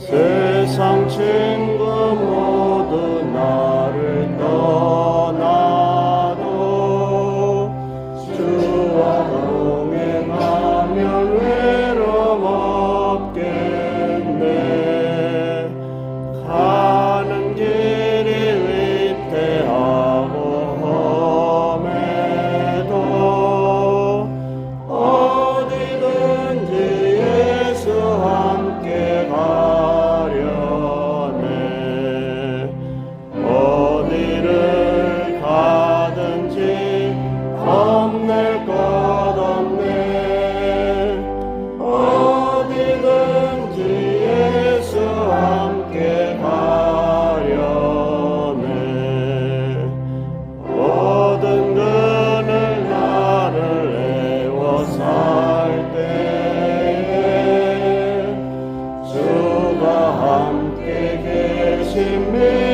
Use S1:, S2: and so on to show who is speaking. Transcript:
S1: 세상 친구 Hashem.